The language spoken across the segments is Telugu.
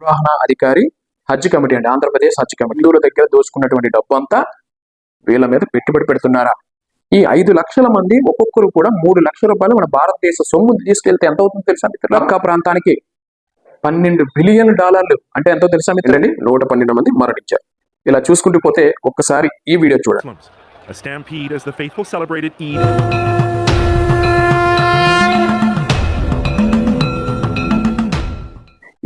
నిర్వహణ అధికారి హజ్ కమిటీ అండి ఆంధ్రప్రదేశ్ హజ్ కమిటీ. హిందువుల దగ్గర దోచుకున్నటువంటి డబ్బు అంతా వీళ్ళ మీద పెట్టుబడి పెడుతున్నారా? ఈ ఐదు లక్షల మంది ఒక్కొక్కరు కూడా మూడు లక్షల రూపాయలు మన భారతదేశ సొమ్ము తీసుకెళ్తే ఎంత అవుతుందో తెలుసా? లక్కా ప్రాంతానికి పన్నెండు బిలియన్ డాలర్లు. అంటే ఎంతో తెలుసా మిత్రులండి నూట పన్నెండు మంది మరణించారు. ఇలా చూసుకుంటూ పోతే ఒక్కసారి ఈ వీడియో చూడండి.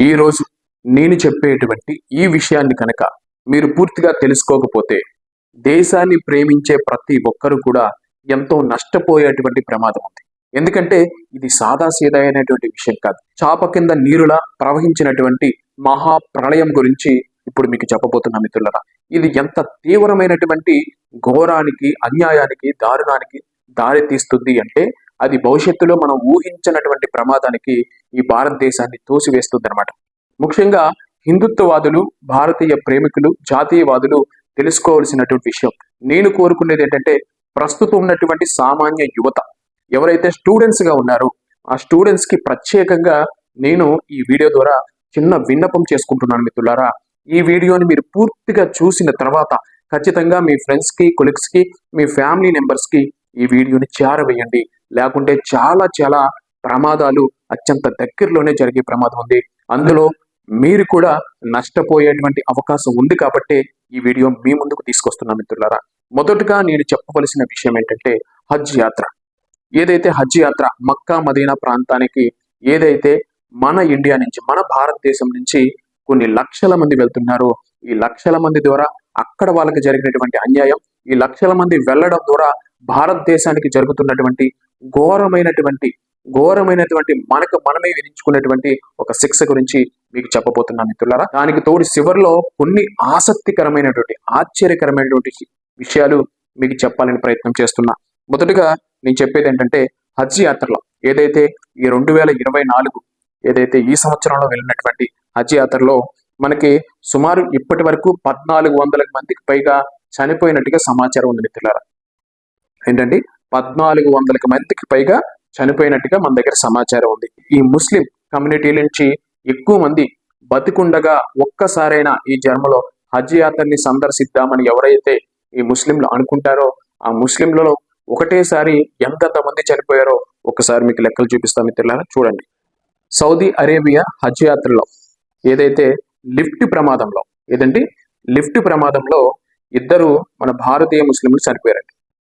ఈ రోజు నేను చెప్పేటువంటి ఈ విషయాన్ని కనుక మీరు పూర్తిగా తెలుసుకోకపోతే దేశాన్ని ప్రేమించే ప్రతి ఒక్కరు కూడా ఎంతో నష్టపోయేటువంటి ప్రమాదం ఉంది. ఎందుకంటే ఇది సాదాసీదా అయినటువంటి విషయం కాదు. చాప కింద నీరులా ప్రవహించినటువంటి మహా ప్రళయం గురించి ఇప్పుడు మీకు చెప్పబోతున్నా మిత్రులరా ఇది ఎంత తీవ్రమైనటువంటి ఘోరానికి అన్యాయానికి దారుణానికి దారి తీస్తుంది అంటే అది భవిష్యత్తులో మనం ఊహించినటువంటి ప్రమాదానికి ఈ భారతదేశాన్ని తోసివేస్తుంది అనమాట ముఖ్యంగా హిందుత్వవాదులు భారతీయ ప్రేమికులు జాతీయవాదులు తెలుసుకోవాల్సినటువంటి విషయం. నేను కోరుకునేది ఏంటంటే ప్రస్తుతం ఉన్నటువంటి సామాన్య యువత. ఎవరైతే స్టూడెంట్స్గా ఉన్నారో ఆ స్టూడెంట్స్కి ప్రత్యేకంగా నేను ఈ వీడియో ద్వారా చిన్న విన్నపం చేసుకుంటున్నాను మిత్రులారా. ఈ వీడియోని మీరు పూర్తిగా చూసిన తర్వాత ఖచ్చితంగా మీ ఫ్రెండ్స్కి కొలిగ్స్కి మీ ఫ్యామిలీ మెంబర్స్కి ఈ వీడియోని చేరవేయండి. లేకుంటే చాలా చాలా ప్రమాదాలు అత్యంత దగ్గరలోనే జరిగే ప్రమాదం ఉంది. అందులో మీరు కూడా నష్టపోయేటువంటి అవకాశం ఉంది కాబట్టి ఈ వీడియో మీ ముందుకు తీసుకొస్తున్నా మిత్రులారా. మొదటగా నేను చెప్పవలసిన విషయం ఏంటంటే హజ్ యాత్ర. ఏదైతే హజ్ యాత్ర మక్కా మదీనా ప్రాంతానికి ఏదైతే మన ఇండియా నుంచి మన భారతదేశం నుంచి కొన్ని లక్షల మంది వెళ్తున్నారో ఈ లక్షల మంది ద్వారా అక్కడ వాళ్ళకి జరిగినటువంటి అన్యాయం ఈ లక్షల మంది వెళ్ళడం ద్వారా భారతదేశానికి జరుగుతున్నటువంటి ఘోరమైనటువంటి ఘోరమైనటువంటి మనకు మనమే విధించుకున్నటువంటి ఒక శిక్ష గురించి మీకు చెప్పబోతున్నా మిత్రులారా. దానికి తోడు చివరిలో కొన్ని ఆసక్తికరమైనటువంటి ఆశ్చర్యకరమైనటువంటి విషయాలు మీకు చెప్పాలని ప్రయత్నం చేస్తున్నా. మొదటగా నేను చెప్పేది ఏంటంటే హజ్ యాత్రలో ఏదైతే ఈ రెండు వేల ఇరవై నాలుగు ఏదైతే ఈ సంవత్సరంలో వెళ్ళినటువంటి హజ్ యాత్రలో మనకి సుమారు ఇప్పటి వరకు పద్నాలుగు వందల మందికి పైగా చనిపోయినట్టుగా సమాచారం ఉంది మిత్రులారా. ఏంటండి? పద్నాలుగు వందల మందికి పైగా చనిపోయినట్టుగా మన దగ్గర సమాచారం ఉంది. ఈ ముస్లిం కమ్యూనిటీ నుంచి ఎక్కువ మంది బతికుండగా ఒక్కసారైనా ఈ జన్మలో హజ్ యాత్రని సందర్శిద్దామని ఎవరైతే ఈ ముస్లింలు అనుకుంటారో ఆ ముస్లింలలో ఒకటేసారి ఎంతంత మంది చనిపోయారో ఒకసారి మీకు లెక్కలు చూపిస్తాం మిత్రులారా చూడండి. సౌదీ అరేబియా హజ్ యాత్రలో ఏదైతే లిఫ్ట్ ప్రమాదంలో ఏదండి? లిఫ్ట్ ప్రమాదంలో ఇద్దరు మన భారతీయ ముస్లింలు చనిపోయారండి.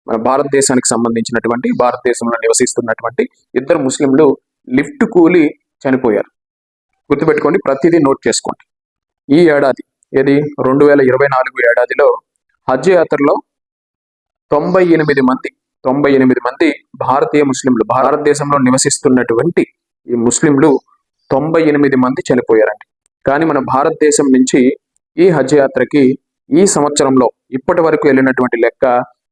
మన భారతదేశానికి సంబంధించినటువంటి భారతదేశంలో నివసిస్తున్నటువంటి ఇద్దరు ముస్లింలు లిఫ్ట్ కూలి చనిపోయారు. గుర్తుపెట్టుకోండి ప్రతిదీ నోట్ చేసుకోండి. ఈ ఏడాది ఏది? రెండు వేల ఇరవై నాలుగు ఏడాదిలో హజ్ యాత్రలో తొంభై ఎనిమిది మంది తొంభై ఎనిమిది మంది భారతీయ ముస్లింలు భారతదేశంలో నివసిస్తున్నటువంటి ఈ ముస్లింలు తొంభై ఎనిమిది మంది చనిపోయారండి. కానీ మన భారతదేశం నుంచి ఈ హజ్ యాత్రకి ఈ సంవత్సరంలో ఇప్పటి వరకు వెళ్ళినటువంటి లెక్క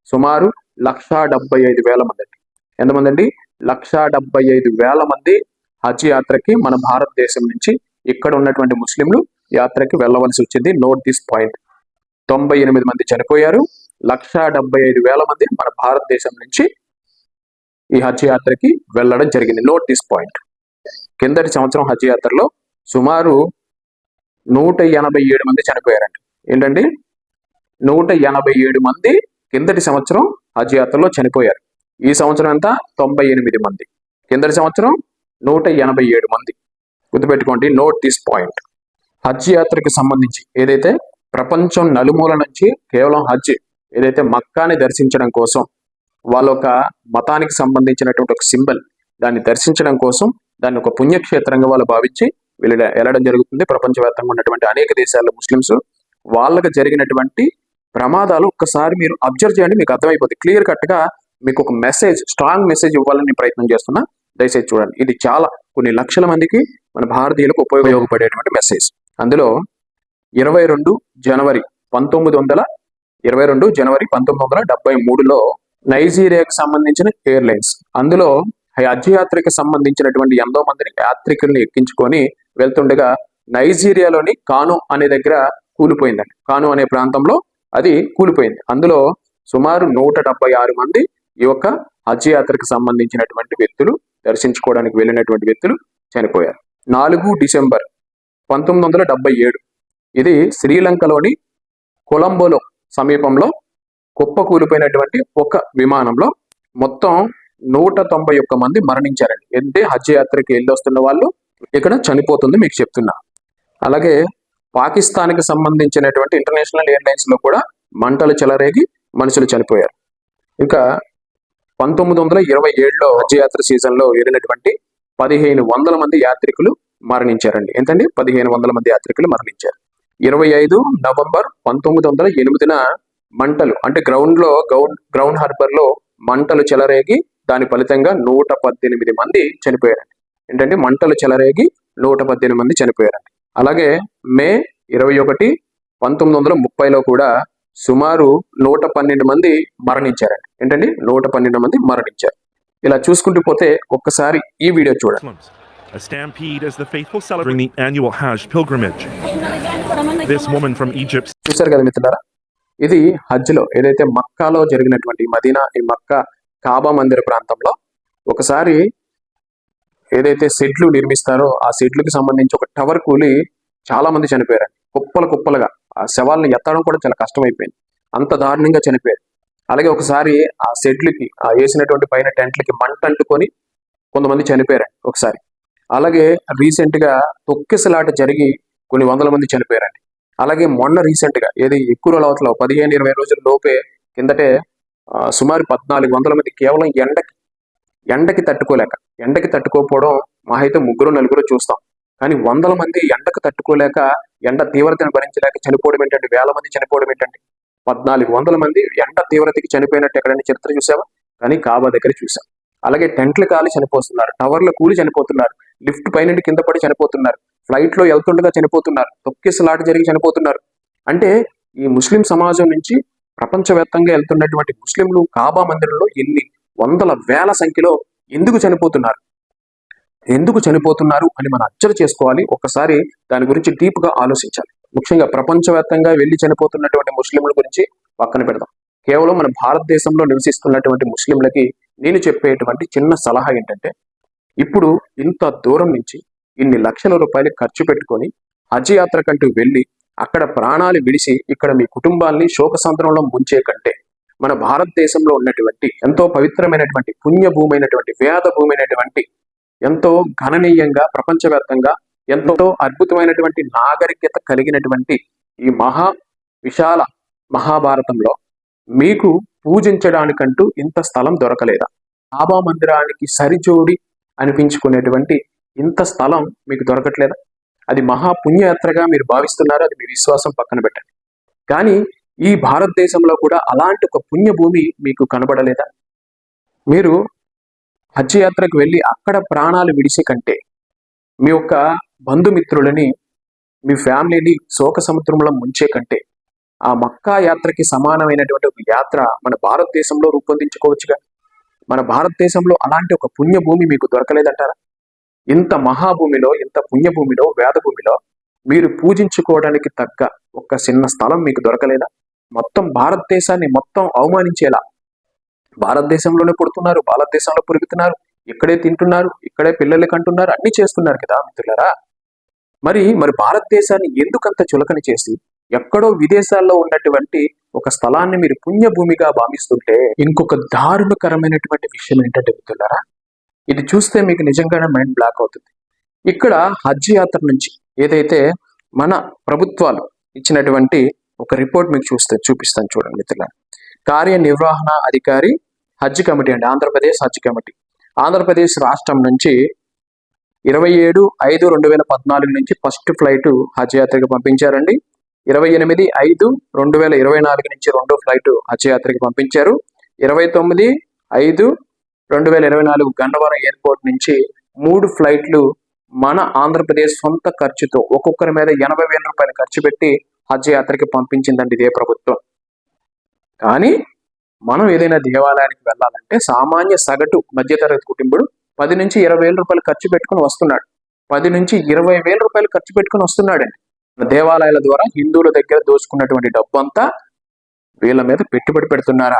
సుమారు లక్షా డెబ్బై ఐదు వేల మంది అండి. ఎంతమంది అండి? లక్షా డెబ్బై ఐదు వేల మంది హజ్ యాత్రకి మన భారతదేశం నుంచి ఇక్కడ ఉన్నటువంటి ముస్లింలు యాత్రకి వెళ్ళవలసి వచ్చింది. నోట్ దిస్ పాయింట్ తొంభై ఎనిమిది మంది చనిపోయారు. లక్షా డెబ్బై ఐదు వేల మంది మన భారతదేశం నుంచి ఈ హజ్ యాత్రకి వెళ్ళడం జరిగింది. నోట్ దిస్ పాయింట్ కిందటి సంవత్సరం హజ్ యాత్రలో సుమారు నూట ఎనభై ఏడు మంది చనిపోయారంట. ఏంటండి? నూట ఎనభై ఏడు మంది కిందటి సంవత్సరం హజ్ యాత్రలో చనిపోయారు. ఈ సంవత్సరం అంతా తొంభై ఎనిమిది మంది. కిందటి సంవత్సరం నూట ఎనభై ఏడు మంది. గుర్తుపెట్టుకోండి నోట్ దిస్ పాయింట్ హజ్ యాత్రకి సంబంధించి ఏదైతే ప్రపంచం నలుమూల నుంచి కేవలం హజ్ ఏదైతే మక్కాని దర్శించడం కోసం వాళ్ళ ఒక మతానికి సంబంధించినటువంటి ఒక సింబల్ దాన్ని దర్శించడం కోసం దాన్ని ఒక పుణ్యక్షేత్రంగా వాళ్ళు భావించి వెళ్ళ వెళ్ళడం జరుగుతుంది. ప్రపంచవ్యాప్తంగా ఉన్నటువంటి అనేక దేశాల్లో ముస్లిమ్స్ వాళ్ళకి జరిగినటువంటి ప్రమాదాలు ఒక్కసారి మీరు అబ్జర్వ్ చేయండి మీకు అర్థమైపోతుంది క్లియర్ కట్గా మీకు ఒక మెసేజ్ స్ట్రాంగ్ మెసేజ్ ఇవ్వాలని నేను ప్రయత్నం చేస్తున్నా. దయచేసి చూడండి. ఇది చాలా కొన్ని లక్షల మందికి మన భారతీయులకు ఉపయోగపడేటువంటి మెసేజ్ అందులో ఇరవై రెండు జనవరి పంతొమ్మిది వందల ఇరవై రెండు జనవరి పంతొమ్మిది వందల డెబ్బై మూడులో నైజీరియాకు సంబంధించిన ఎయిర్లైన్స్ అందులో హజ్ యాత్రకి సంబంధించినటువంటి ఎంతో మందిని యాత్రికుల్ని ఎక్కించుకొని వెళ్తుండగా నైజీరియాలోని కాను అనే దగ్గర కూలిపోయిందండి. కాను అనే ప్రాంతంలో అది కూలిపోయింది. అందులో సుమారు నూట ఆరు మంది ఈ యొక్క హజ్ యాత్రకు సంబంధించినటువంటి వ్యక్తులు దర్శించుకోవడానికి వెళ్ళినటువంటి వ్యక్తులు చనిపోయారు. నాలుగు డిసెంబర్ పంతొమ్మిది వందల డెబ్బై ఏడు. ఇది శ్రీలంకలోని కొలంబోలో సమీపంలో కుప్ప కూలిపోయినటువంటి ఒక విమానంలో మొత్తం నూట తొంభై ఒక్క మంది మరణించారండి. అంటే హజ్ యాత్రకి వెళ్ళి వస్తున్న వాళ్ళు ఇక్కడ చనిపోతుంది మీకు చెప్తున్నా. అలాగే పాకిస్తాన్కి సంబంధించినటువంటి ఇంటర్నేషనల్ ఎయిర్లైన్స్లో కూడా మంటలు చెలరేగి మనుషులు చనిపోయారు. ఇంకా పంతొమ్మిది వందల ఇరవై ఏడులో హజ్ యాత్ర సీజన్లో వెళ్ళినటువంటి పదిహేను వందల మంది యాత్రికులు మరణించారండి. ఎంతండి? పదిహేను వందల మంది యాత్రికులు మరణించారు. ఇరవై ఐదు నవంబర్ పంతొమ్మిది వందల ఎనిమిదిన మంటలు అంటే గ్రౌండ్లో గ్రౌండ్ గ్రౌండ్ హార్బర్లో మంటలు చెలరేగి దాని ఫలితంగా నూట పద్దెనిమిది మంది చనిపోయారండి. ఏంటంటే మంటలు చెలరేగి నూట పద్దెనిమిది మంది చనిపోయారండి. అలాగే మే ఇరవై ఒకటి పంతొమ్మిది వందల ముప్పైలో కూడా సుమారు నూట పన్నెండు మంది మరణించారండి ఏంటండి నూట పన్నెండు మంది మరణించారు ఇలా చూసుకుంటూ పోతే ఒక్కసారి ఈ వీడియో చూడండి Muslims. A stampede as the faithful celebrate the annual Hajj pilgrimage. This woman from Egypt చూశారు కదా మిత్రులారా ఇది హజ్లో ఏదైతే మక్కాలో జరిగినటువంటి మదీనా ఈ మక్కా కాబా మందిర ప్రాంతంలో ఒకసారి ఏదైతే సెడ్లు నిర్మిస్తారో ఆ సెడ్లకు సంబంధించి ఒక టవర్ కూలి చాలా మంది చనిపోయారు కుప్పలు కుప్పలుగా. ఆ శవాలను ఎత్తడం కూడా చాలా కష్టమైపోయింది. అంత దారుణంగా చనిపోయారు అలాగే ఒకసారి ఆ షెడ్లకి ఆ వేసినటువంటి పైన టెంట్లకి మంట అంటుకొని కొంతమంది చనిపోయారు ఒకసారి. అలాగే రీసెంట్గా తొక్కిసలాట జరిగి కొన్ని వందల మంది చనిపోయారండి. అలాగే మొన్న రీసెంట్గా ఏది ఎక్కువ లోతలో పదిహేను ఇరవై రోజుల లోపే కిందటే సుమారు పద్నాలుగు వందల మంది కేవలం ఎండకి ఎండకి తట్టుకోలేక ఎండకి తట్టుకోకపోవడం మా అయితే ముగ్గురు నలుగురు చూస్తాం. కానీ వందల మంది ఎండకు తట్టుకోలేక ఎండ తీవ్రతను భరించలేక చనిపోవడం ఏంటంటే వేల మంది చనిపోవడం ఏంటంటే పద్నాలుగు వందల మంది ఎండ తీవ్రతకి చనిపోయినట్టు ఎక్కడైనా చరిత్ర చూసావా? కానీ కాబా దగ్గర చూసాం. అలాగే టెంట్లు కాలి చనిపోతున్నారు టవర్లు కూలి చనిపోతున్నారు లిఫ్ట్ పైన కింద పడి చనిపోతున్నారు ఫ్లైట్లో వెళ్తుండగా చనిపోతున్నారు తొక్కిసలాట జరిగి చనిపోతున్నారు. అంటే ఈ ముస్లిం సమాజం నుంచి ప్రపంచవ్యాప్తంగా వెళ్తున్నటువంటి ముస్లింలు కాబా మందిరంలో ఎన్ని వందల వేల సంఖ్యలో ఎందుకు చనిపోతున్నారు? ఎందుకు చనిపోతున్నారు అని మనం అచ్చరు చేసుకోవాలి. ఒకసారి దాని గురించి డీప్గా ఆలోచించాలి. ముఖ్యంగా ప్రపంచవ్యాప్తంగా వెళ్ళి చనిపోతున్నటువంటి ముస్లింల గురించి పక్కన పెడదాం. కేవలం మన భారతదేశంలో నివసిస్తున్నటువంటి ముస్లింలకి నేను చెప్పేటువంటి చిన్న సలహా ఏంటంటే ఇప్పుడు ఇంత దూరం నుంచి ఇన్ని లక్షల రూపాయలు ఖర్చు పెట్టుకొని హజ్ యాత్రకంటూ వెళ్ళి అక్కడ ప్రాణాలు విడిసి ఇక్కడ మీ కుటుంబాల్ని శోకసంద్రంలో ముంచే కంటే మన భారతదేశంలో ఉన్నటువంటి ఎంతో పవిత్రమైనటువంటి పుణ్య భూమి అయినటువంటి వేద భూమి అయినటువంటి ఎంతో గణనీయంగా ప్రపంచవ్యాప్తంగా ఎంతో అద్భుతమైనటువంటి నాగరికత కలిగినటువంటి ఈ మహా విశాల మహాభారతంలో మీకు పూజించడానికంటూ ఇంత స్థలం దొరకలేదా? బాబా మందిరానికి సరిజోడి అనిపించుకునేటువంటి ఇంత స్థలం మీకు దొరకట్లేదా? అది మహా పుణ్యయాత్రగా మీరు భావిస్తున్నారు అది మీ విశ్వాసం పక్కన పెట్టండి. కానీ ఈ భారతదేశంలో కూడా అలాంటి ఒక పుణ్యభూమి మీకు కనబడలేదా? మీరు హజ్ యాత్రకు వెళ్ళి అక్కడ ప్రాణాలు విడిసి కంటే మీ యొక్క బంధుమిత్రులని మీ ఫ్యామిలీని శోక సముద్రంలో ముంచే కంటే ఆ మక్కా యాత్రకి సమానమైనటువంటి ఒక యాత్ర మన భారతదేశంలో రూపొందించుకోవచ్చుగా. మన భారతదేశంలో అలాంటి ఒక పుణ్యభూమి మీకు దొరకలేదంటారా? ఇంత మహాభూమిలో ఇంత పుణ్యభూమిలో వేదభూమిలో మీరు పూజించుకోవడానికి తగ్గ ఒక చిన్న స్థలం మీకు దొరకలేదా? మొత్తం భారతదేశాన్ని మొత్తం అవమానించేలా భారతదేశంలోనే పుడుతున్నారు భారతదేశంలో పురుగుతున్నారు ఇక్కడే తింటున్నారు ఇక్కడే పిల్లలకి అంటున్నారు అన్ని చేస్తున్నారు కదా మిత్రులరా? మరి మరి భారతదేశాన్ని ఎందుకంత చులకన చేసి ఎక్కడో విదేశాల్లో ఉన్నటువంటి ఒక స్థలాన్ని మీరు పుణ్యభూమిగా భావిస్తుంటే ఇంకొక దారుణకరమైనటువంటి విషయం ఏంటంటే మిత్రులారా ఇది చూస్తే మీకు నిజంగానే మైండ్ బ్లాక్ అవుతుంది. ఇక్కడ హజ్ యాత్ర నుంచి ఏదైతే మన ప్రభుత్వాలు ఇచ్చినటువంటి ఒక రిపోర్ట్ మీకు చూస్తే చూపిస్తాను చూడండి మిత్రులారా. కార్యనిర్వహణ అధికారి హజ్ కమిటీ అండి. ఆంధ్రప్రదేశ్ హజ్ కమిటీ. ఆంధ్రప్రదేశ్ రాష్ట్రం నుంచి ఇరవై ఏడు ఐదు రెండు వేల పద్నాలుగు నుంచి ఫస్ట్ ఫ్లైట్ హజ్ యాత్రకు పంపించారండి. ఇరవై ఎనిమిది ఐదు రెండు వేల ఇరవై నాలుగు నుంచి రెండో ఫ్లైట్ హజ్ యాత్రకు పంపించారు. ఇరవై తొమ్మిది ఐదు రెండు వేల ఇరవై నాలుగు గన్నవరం ఎయిర్పోర్ట్ నుంచి మూడు ఫ్లైట్లు మన ఆంధ్రప్రదేశ్ సొంత ఖర్చుతో ఒక్కొక్కరి మీద ఎనభై వేల రూపాయలు ఖర్చు పెట్టి హజ్ యాత్రకి పంపించిందండి ఇదే ప్రభుత్వం. కానీ మనం ఏదైనా దేవాలయానికి వెళ్ళాలంటే సామాన్య సగటు మధ్యతరగతి కుటుంబుడు పది నుంచి ఇరవై వేల రూపాయలు ఖర్చు పెట్టుకుని వస్తున్నాడు. పది నుంచి ఇరవై వేల రూపాయలు ఖర్చు పెట్టుకుని వస్తున్నాడండి. దేవాలయాల ద్వారా హిందువుల దగ్గర దోచుకున్నటువంటి డబ్బు అంతా వీళ్ళ మీద పెట్టుబడి పెడుతున్నారా?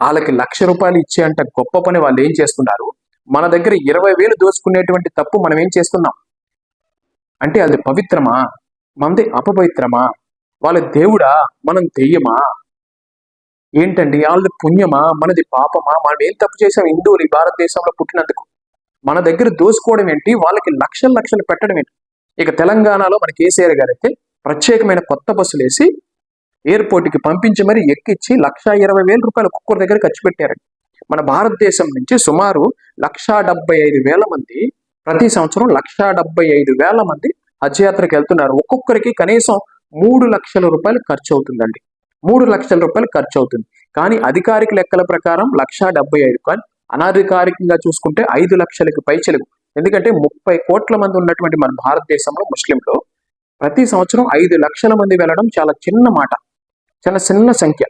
వాళ్ళకి లక్ష రూపాయలు ఇచ్చే అంట గొప్ప పని వాళ్ళు ఏం చేస్తున్నారు? మన దగ్గర ఇరవై వేలు దోచుకునేటువంటి తప్పు మనం ఏం చేస్తున్నాం? అంటే అది పవిత్రమా? మనది అపవిత్రమా? వాళ్ళ దేవుడా? మనం దెయ్యమా? ఏంటండి వాళ్ళది పుణ్యమా? మనది పాపమా? మనం ఏం తప్పు చేసాం హిందువులు ఈ భారతదేశంలో పుట్టినందుకు. మన దగ్గర దోసుకోవడం ఏంటి? వాళ్ళకి లక్షలు లక్షలు పెట్టడం ఏంటి? ఇక తెలంగాణలో మన కేసీఆర్ గారు అయితే ప్రత్యేకమైన కొత్త బస్సులు వేసి ఎయిర్పోర్ట్కి పంపించి మరి ఎక్కిచ్చి లక్ష ఇరవై వేల రూపాయలు ఒక్కొక్కరి దగ్గర ఖర్చు పెట్టారండి. మన భారతదేశం నుంచి సుమారు లక్ష డెబ్బై ఐదు వేల మంది ప్రతి సంవత్సరం లక్ష డెబ్బై ఐదు వేల మంది హజ్ యాత్రకు వెళ్తున్నారు. ఒక్కొక్కరికి కనీసం మూడు లక్షల రూపాయలు ఖర్చు అవుతుందండి. మూడు లక్షల రూపాయలు ఖర్చు అవుతుంది కానీ అధికారిక లెక్కల ప్రకారం లక్ష డెబ్బై ఐదు కానీ అనధికారికంగా చూసుకుంటే ఐదు లక్షలకు పైచలకు ఎందుకంటే ముప్పై కోట్ల మంది ఉన్నటువంటి మన భారతదేశంలో ముస్లింలు ప్రతి సంవత్సరం ఐదు లక్షల మంది వెళ్ళడం చాలా చిన్న మాట. చాలా చిన్న సంఖ్య.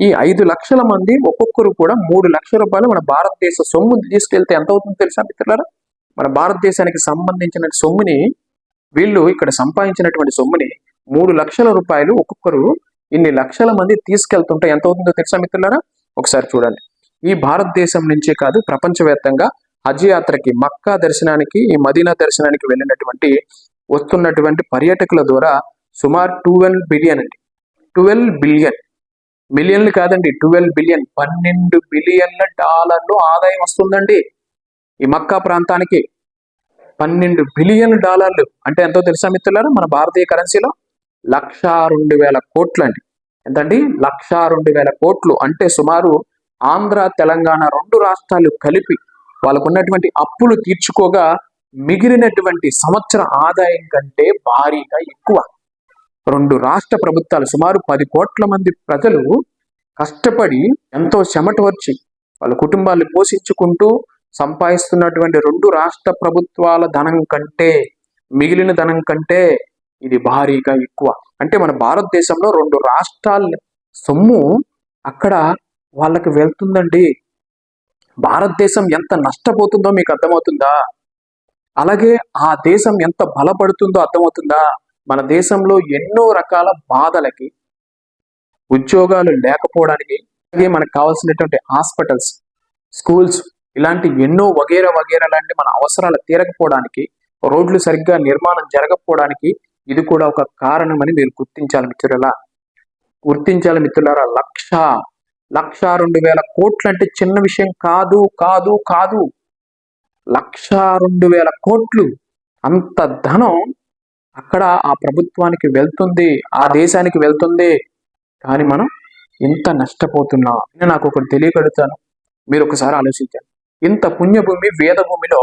ఈ ఐదు లక్షల మంది ఒక్కొక్కరు కూడా మూడు లక్షల రూపాయలు మన భారతదేశ సొమ్ము తీసుకెళ్తే ఎంత అవుతుందో తెలుసా మిత్రులారా? మన భారతదేశానికి సంబంధించిన సొమ్ముని వీళ్ళు ఇక్కడ సంపాదించినటువంటి సొమ్ముని మూడు లక్షల రూపాయలు ఒక్కొక్కరు ఇన్ని లక్షల మంది తీసుకెళ్తుంటే ఎంత అవుతుందో తెలుసా మిత్రులారా? ఒకసారి చూడండి. ఈ భారతదేశం నుంచే కాదు ప్రపంచవ్యాప్తంగా హజ్ యాత్రకి మక్కా దర్శనానికి ఈ మదీనా దర్శనానికి వెళ్ళినటువంటి వస్తున్నటువంటి పర్యాటకుల ద్వారా సుమారు ట్వెల్వ్ బిలియన్ అండి. Twelve billion. మిలియన్లు కాదండి ట్వెల్వ్ బిలియన్. పన్నెండు బిలియన్ల డాలర్లు ఆదాయం వస్తుందండి ఈ మక్కా ప్రాంతానికి. పన్నెండు బిలియన్ డాలర్లు. అంటే ఎంతో తెలుసా మిత్రులారా? మన భారతీయ కరెన్సీలో లక్ష రెండు వేల కోట్లండి. ఎంతండి? లక్ష రెండు వేల కోట్లు. అంటే సుమారు ఆంధ్ర తెలంగాణ రెండు రాష్ట్రాలు కలిపి వాళ్ళకు ఉన్నటువంటి అప్పులు తీర్చుకోగా మిగిలినటువంటి సంవత్సర ఆదాయం కంటే భారీగా ఎక్కువ. రెండు రాష్ట్ర ప్రభుత్వాలు సుమారు పది కోట్ల మంది ప్రజలు కష్టపడి ఎంతో చెమట వచ్చి వాళ్ళ కుటుంబాలు పోషించుకుంటూ సంపాదిస్తున్నటువంటి రెండు రాష్ట్ర ప్రభుత్వాల ధనం కంటే మిగిలిన ధనం కంటే ఇది భారీగా ఎక్కువ. అంటే మన భారతదేశంలో రెండు రాష్ట్రాల సొమ్ము అక్కడ వాళ్ళకి వెళ్తుందండి. భారతదేశం ఎంత నష్టపోతుందో మీకు అర్థమవుతుందా? అలాగే ఆ దేశం ఎంత బలపడుతుందో అర్థమవుతుందా? మన దేశంలో ఎన్నో రకాల బాధలకి ఉద్యోగాలు లేకపోవడానికి అలాగే మనకు కావాల్సినటువంటి హాస్పిటల్స్ స్కూల్స్ ఇలాంటి ఎన్నో వగేరా వగేరా లాంటి మన అవసరాలు తీరకపోవడానికి రోడ్లు సరిగ్గా నిర్మాణం జరగకపోవడానికి ఇది కూడా ఒక కారణమని మీరు గుర్తించాలి మిత్రులారా. గుర్తించాలి మిత్రులారా లక్ష లక్ష రెండు వేల కోట్లు అంటే చిన్న విషయం కాదు కాదు కాదు. లక్ష రెండు వేల కోట్లు అంత ధనం అక్కడ ఆ ప్రభుత్వానికి వెళ్తుంది ఆ దేశానికి వెళ్తుంది. కానీ మనం ఇంత నష్టపోతున్నాం అని నాకు ఒకటి తెలియగలుగుతాను. మీరు ఒకసారి ఆలోచించాను ఇంత పుణ్యభూమి వేద భూమిలో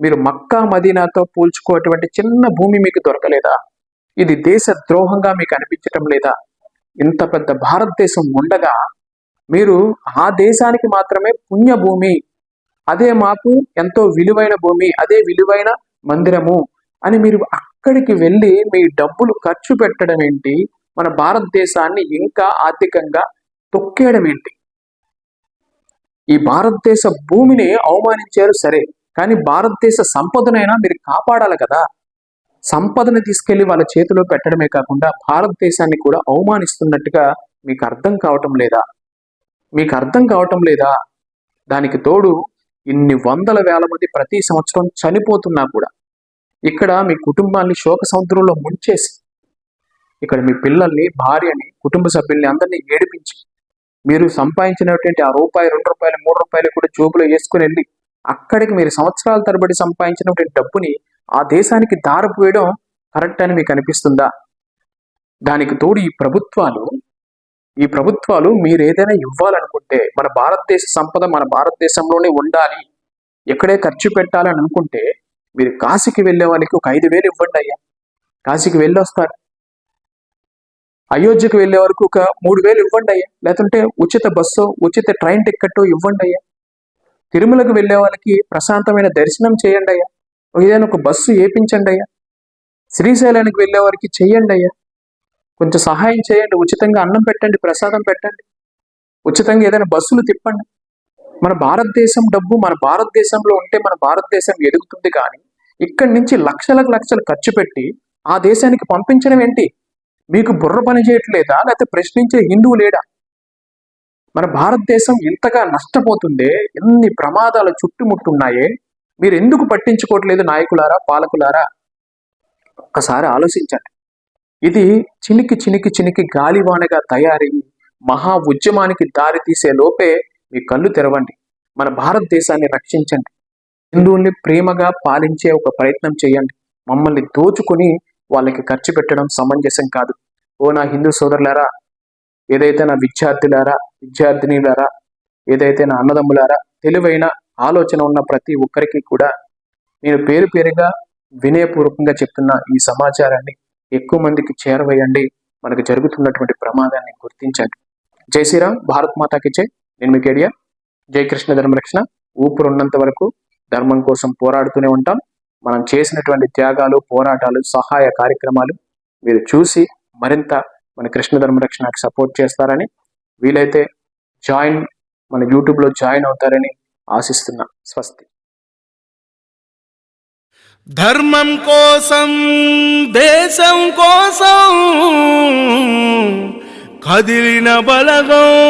మీరు మక్కా మదీనాతో పోల్చుకోటువంటి చిన్న భూమి మీకు దొరకలేదా? ఇది దేశ ద్రోహంగా మీకు అనిపించటం లేదా? ఇంత పెద్ద భారతదేశం ఉండగా మీరు ఆ దేశానికి మాత్రమే పుణ్యభూమి అదే మాకు ఎంతో విలువైన భూమి అదే విలువైన మందిరము అని మీరు అక్కడికి వెళ్ళి మీ డబ్బులు ఖర్చు పెట్టడం ఏంటి? మన భారతదేశాన్ని ఇంకా ఆర్థికంగా తొక్కేయడం ఏంటి? ఈ భారతదేశ భూమిని అవమానించారు సరే కానీ భారతదేశ సంపదనైనా మీరు కాపాడాలి కదా? సంపదను తీసుకెళ్ళి వాళ్ళ చేతిలో పెట్టడమే కాకుండా భారతదేశాన్ని కూడా అవమానిస్తున్నట్టుగా మీకు అర్థం కావటం లేదా? మీకు అర్థం కావటం లేదా? దానికి తోడు ఇన్ని వందల వేల మంది ప్రతి సంవత్సరం చనిపోతున్నా కూడా ఇక్కడ మీ కుటుంబాన్ని శోక సముద్రంలో ముంచేసి ఇక్కడ మీ పిల్లల్ని భార్యని కుటుంబ సభ్యుల్ని అందరినీ ఏడిపించి మీరు సంపాదించినటువంటి ఆ రూపాయి రెండు రూపాయలు మూడు రూపాయలు కూడా జోబులో వేసుకుని వెళ్ళి అక్కడికి మీరు సంవత్సరాల తరబడి సంపాదించినటువంటి డబ్బుని ఆ దేశానికి దారపోయడం కరెక్ట్ అని మీకు అనిపిస్తుందా? దానికి తోడు ఈ ప్రభుత్వాలు ఈ ప్రభుత్వాలు మీరు ఏదైనా ఇవ్వాలనుకుంటే మన భారతదేశ సంపద మన భారతదేశంలోనే ఉండాలి ఎక్కడే ఖర్చు పెట్టాలని అనుకుంటే మీరు కాశీకి వెళ్ళే వాళ్ళకి ఒక ఐదు వేలు ఇవ్వండి అయ్యా. కాశీకి వెళ్ళి వస్తారు అయోధ్యకు వెళ్ళే వరకు ఒక మూడు వేలు ఇవ్వండి అయ్యా. లేకుంటే ఉచిత బస్సు ఉచిత ట్రైన్ టికెట్ ఇవ్వండి అయ్యా. తిరుమలకు వెళ్ళే వాళ్ళకి ప్రశాంతమైన దర్శనం చేయండి అయ్యా. ఏదైనా ఒక బస్సు ఏపించండి అయ్యా. శ్రీశైలానికి వెళ్ళే వారికి చెయ్యండి అయ్యా. కొంచెం సహాయం చేయండి. ఉచితంగా అన్నం పెట్టండి ప్రసాదం పెట్టండి. ఉచితంగా ఏదైనా బస్సులు తిప్పండి. మన భారతదేశం డబ్బు మన భారతదేశంలో ఉంటే మన భారతదేశం ఎదుగుతుంది కానీ ఇక్కడి నుంచి లక్షలకు లక్షలు ఖర్చు పెట్టి ఆ దేశానికి పంపించడం ఏంటి? మీకు బుర్ర పని చేయట్లేదా? లేకపోతే ప్రశ్నించే హిందువు లేడా? మన భారతదేశం ఇంతగా నష్టపోతుందే ఎన్ని ప్రమాదాలు చుట్టుముట్టున్నాయే మీరు ఎందుకు పట్టించుకోవట్లేదు నాయకులారా పాలకులారా? ఒక్కసారి ఆలోచించండి. ఇది చినికి చినికి చినికి గాలివానగా తయారయ్యి మహా ఉద్యమానికి దారి తీసే లోపే మీ కళ్ళు తెరవండి. మన భారతదేశాన్ని రక్షించండి. హిందువుల్ని ప్రేమగా పాలించే ఒక ప్రయత్నం చేయండి. మమ్మల్ని దోచుకుని వాళ్ళకి ఖర్చు పెట్టడం సమంజసం కాదు. ఓ నా హిందూ సోదరులారా ఏదైతే నా విద్యార్థులారా విద్యార్థినిలారా ఏదైతే నా అన్నదమ్ములారా తెలివైన ఆలోచన ఉన్న ప్రతి ఒక్కరికి కూడా నేను పేరు పేరుగా వినయపూర్వకంగా చెప్తున్న ఈ సమాచారాన్ని ఎక్కువ మందికి చేరవేయండి. మనకు జరుగుతున్నటువంటి ప్రమాదాన్ని గుర్తించండి. జై శ్రీరామ్ భారత్ మాతాకి జై. నేను మీకు ఏడియా జై కృష్ణ ధర్మరక్షణ ఊపిరి ఉన్నంత వరకు ధర్మం కోసం పోరాడుతూనే ఉంటాం. మనం చేసినటువంటి త్యాగాలు పోరాటాలు సహాయ కార్యక్రమాలు మీరు చూసి మరింత మన కృష్ణ ధర్మరక్షణకి సపోర్ట్ చేస్తారని వీలైతే జాయిన్ మన యూట్యూబ్లో జాయిన్ అవుతారని ఆశిస్తున్నా స్వస్తి. ధర్మం కోసం దేశం కోసం కదిలిన బలగం.